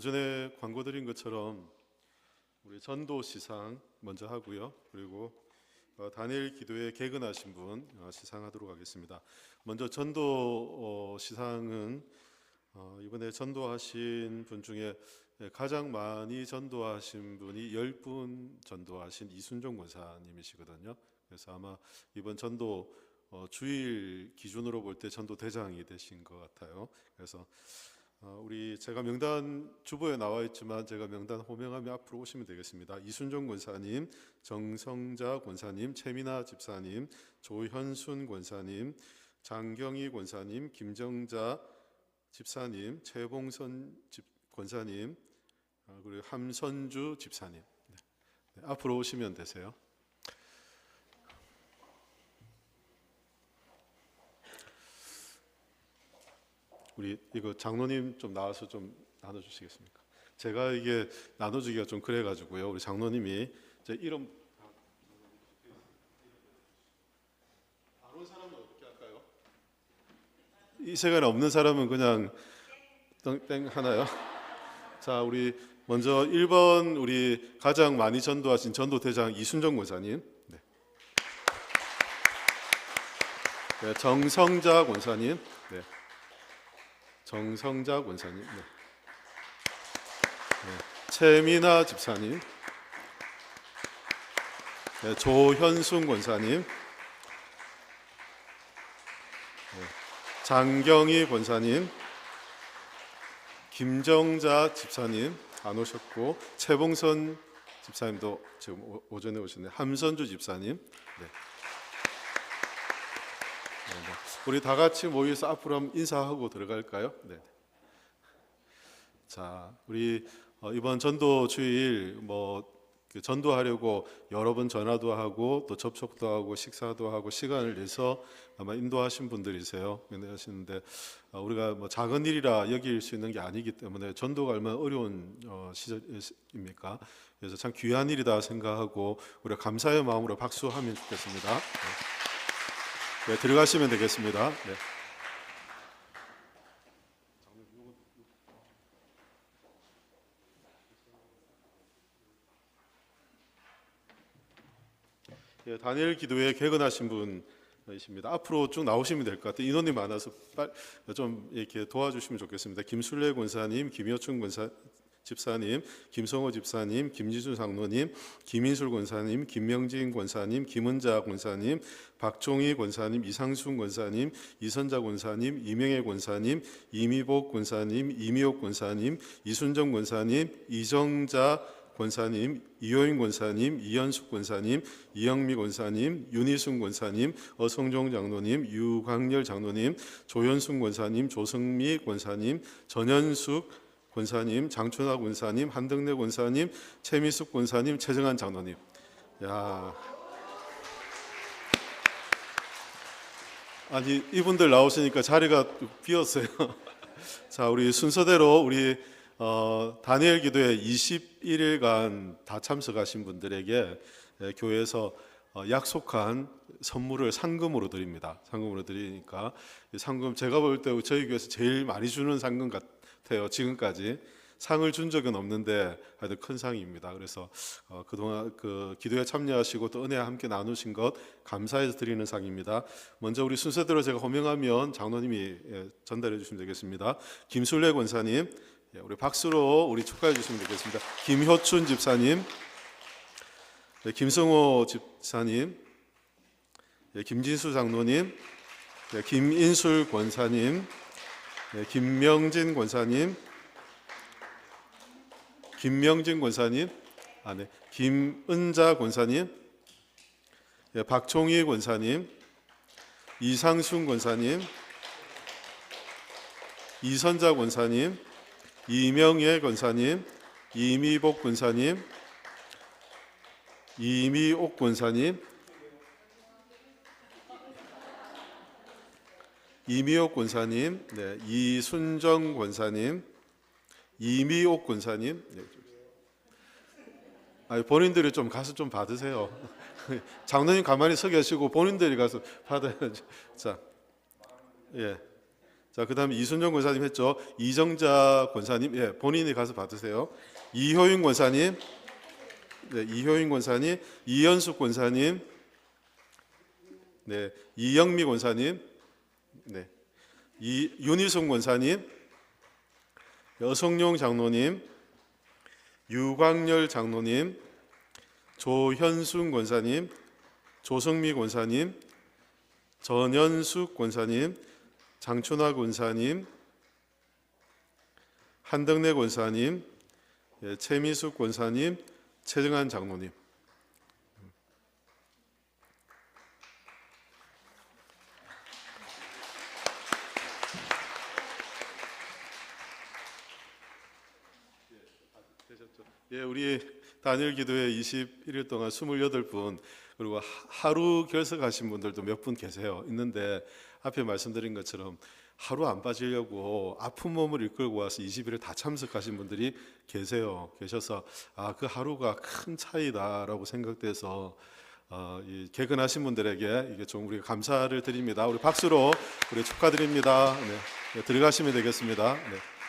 오전에 광고 드린 것처럼 우리 전도 시상 먼저 하고요. 그리고 어, 다니엘 기도에 개근하신 분 어, 시상하도록 하겠습니다. 먼저 전도 어, 시상은 어, 이번에 전도하신 분 중에 가장 많이 전도하신 분이 10분 전도하신 이순종 권사님이시거든요. 그래서 아마 이번 전도 어, 주일 기준으로 볼 때 전도 대장이 되신 것 같아요. 그래서 어, 우리 제가 명단 주보에 나와 있지만 제가 명단 호명하며 앞으로 오시면 되겠습니다. 이순종 권사님, 정성자 권사님, 최민아 집사님, 조현순 권사님, 장경희 권사님, 김정자 집사님, 최봉선 집 권사님, 어, 그리고 함선주 집사님. 네. 네, 앞으로 오시면 되세요. 우리 이거 장로님 좀 나와서 좀 나눠주시겠습니까? 제가 이게 나눠주기가 좀 그래가지고요. 우리 장로님이 제 이름? 이 시간에 없는 사람은 그냥 땡, 땡 하나요? 자, 우리 먼저 1번 우리 가장 많이 전도하신 전도대장 이순정 권사님. 네. 네, 정성자 권사님. 네. 정성자 권사님, 네. 네. 최민아 집사님, 네, 조현순 권사님, 네. 장경희 권사님, 김정자 집사님 안 오셨고 최봉선 집사님도 지금 오- 오전에 오셨네요. 함선주 집사님, 네. 네, 네. 우리 다 같이 모여서 앞으로 한번 인사하고 들어갈까요? 네. 자, 우리 어, 이번 전도 주일 뭐그 전도하려고 여러 번 전화도 하고 또 접촉도 하고 식사도 하고 시간을 내서 아마 인도하신 분들이세요. 인도하시는데 어, 우리가 뭐 작은 일이라 여길 수 있는 게 아니기 때문에 전도가 얼마나 어려운 어, 시절입니까? 그래서 참 귀한 일이다 생각하고 우리가 감사의 마음으로 박수하면 좋겠습니다. 네. 네, 들어가시면 되겠습니다. 네. 예, 다니엘 기도에 개근하신 분이십니다. 앞으로 쭉 나오시면 될 것 같아요. 인원이 많아서 빨, 좀 이렇게 도와주시면 좋겠습니다. 김순례 권사님, 김여춘 권사 집사님, 김성호 집사님, 김지수 장로님, 김인술 권사님, 김명진 권사님, 김은자 권사님, 박종희 권사님, 이상순 권사님, 이선자 권사님, 이명애 권사님, 이미복 권사님, 이미옥 권사님, 이순정 권사님, 이정자 권사님, 이호인 권사님, 이현숙 권사님, 이영미 권사님, 윤희순 권사님, 어성종 장로님, 유광열 장로님, 조현순 권사님, 조성미 권사님, 전현숙 권사님, 장춘하 권사님, 한덕래 권사님, 최미숙 권사님, 최정한 장로님. 야. 아니 이분들 나오시니까 자리가 비었어요. 자, 우리 순서대로 우리 어, 다니엘 기도에 21일간 다 참석하신 분들에게 예, 교회에서 어, 약속한 선물을 상금으로 드립니다. 상금으로 드리니까 이 상금 제가 볼 때 저희 교회에서 제일 많이 주는 상금 같아요. 지금까지 상을 준 적은 없는데 하여튼 큰 상입니다. 그래서 어, 그동안 그 기도에 참여하시고 또 은혜 함께 나누신 것 감사해서 드리는 상입니다. 먼저 우리 순서대로 제가 호명하면 장로님이 예, 전달해 주시면 되겠습니다. 김술래 권사님, 예, 우리 박수로 우리 축하해 주시면 되겠습니다. 김효춘 집사님, 네, 김성호 집사님, 예, 김진수 장로님, 네, 김인술 권사님, 네, 김명진 권사님, 김명진 권사님, 아, 네, 김은자 권사님, 예, 박총희 권사님, 이상순 권사님, 이선자 권사님, 이명예 권사님, 이미복 권사님, 이미옥 권사님, 이미옥 권사님, 네, 이순정 권사님, 이미옥 권사님. 네. 아니, 본인들이 좀 가서 좀 받으세요. 장로님 가만히 서 계시고 본인들이 가서 받아야죠. 자, 예. 자, 그 다음에 이순정 권사님 했죠. 이정자 권사님, 예, 본인이 가서 받으세요. 이효윤 권사님, 네, 이효윤 권사님, 이현숙 권사님, 네, 이영미 권사님, 네, 이 윤희숙 권사님, 여성용 장로님, 유광열 장로님, 조현순 권사님, 조성미 권사님, 전현숙 권사님, 장춘화 권사님, 한덕래 권사님, 예, 최미숙 권사님, 최정한 장로님. 예, 우리 단일 기도회 21일 동안 28분 그리고 하- 하루 결석하신 분들도 몇 분 계세요. 있는데 앞에 말씀드린 것처럼 하루 안 빠지려고 아픈 몸을 이끌고 와서 20일에 다 참석하신 분들이 계세요. 계셔서 아, 그 하루가 큰 차이다라고 생각돼서 어, 이 개근하신 분들에게 이게 좀 우리가 감사를 드립니다. 우리 박수로 우리 축하드립니다. 네, 네, 들어가시면 되겠습니다. 네.